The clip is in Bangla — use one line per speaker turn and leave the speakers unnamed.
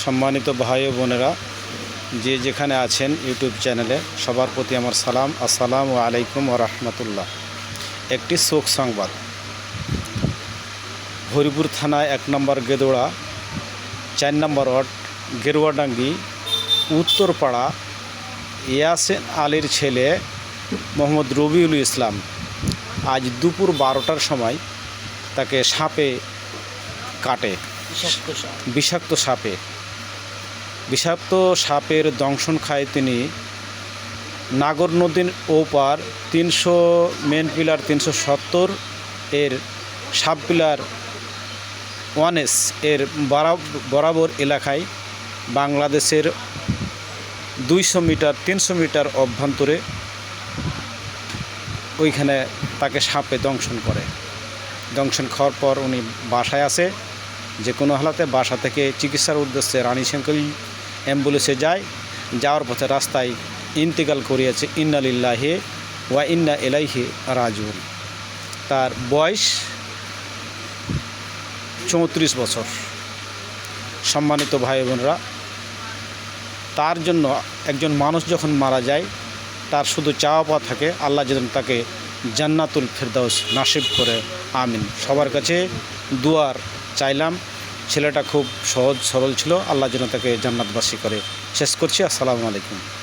সম্মানিত ভাই ও বোনেরা, যে যেখানে আছেন ইউটিউব চ্যানেলে, সবার প্রতি আমার সালাম। আসসালামু আলাইকুম ও রহমতুল্লাহ। একটি শোক সংবাদ। হরিপুর থানায় এক নম্বর গেদোড়া, চার নম্বর ওয়ার্ড, গেরুয়াডাঙ্গি, উত্তরপাড়া, ইয়াসেন আলীর ছেলে মোহাম্মদ রবিউল ইসলাম আজ দুপুর বারোটার সময় তাকে সাপে কাটে।
বিষাক্ত সাপে।
বিষাক্ত সাপের দংশন খায় তিনি নাগর নদীর ওপার তিনশো মেন পিলার তিনশো সত্তর এর সাব পিলার ওয়ানেস এর বরা- বরাবর এলাকায় বাংলাদেশের দুইশো মিটার, তিনশো মিটার অভ্যন্তরে ওইখানে তাকে সাপে দংশন করে। দংশন খাওয়ার পর উনি বাসায় আসে। যে কোনো হালাতে বাসা থেকে চিকিৎসার উদ্দেশ্যে রানী শঙ্কর অ্যাম্বুলেন্সে যায়, যাওয়ার পথে রাস্তায় ইন্তেকাল করিয়েছে ইন্নালিল্লাহে ওয়া ইন্না এলাইহে রাজুল তার বয়স চৌত্রিশ বছর। সম্মানিত ভাই বোনরা তার জন্য একজন মানুষ যখন মারা যায়, তার শুধু চাওয়া পাওয়া থাকে, আল্লাহ যেন তাকে জান্নাতুল ফেরদাউস নাসিব করে, আমিন। সবার কাছে দুয়ার চাইলাম। ছেলেটা খুব সহজ সরল ছিল। আল্লাহ যেন তাকে জান্নাতবাসী করে। শেষ করছি। আসসালামু আলাইকুম।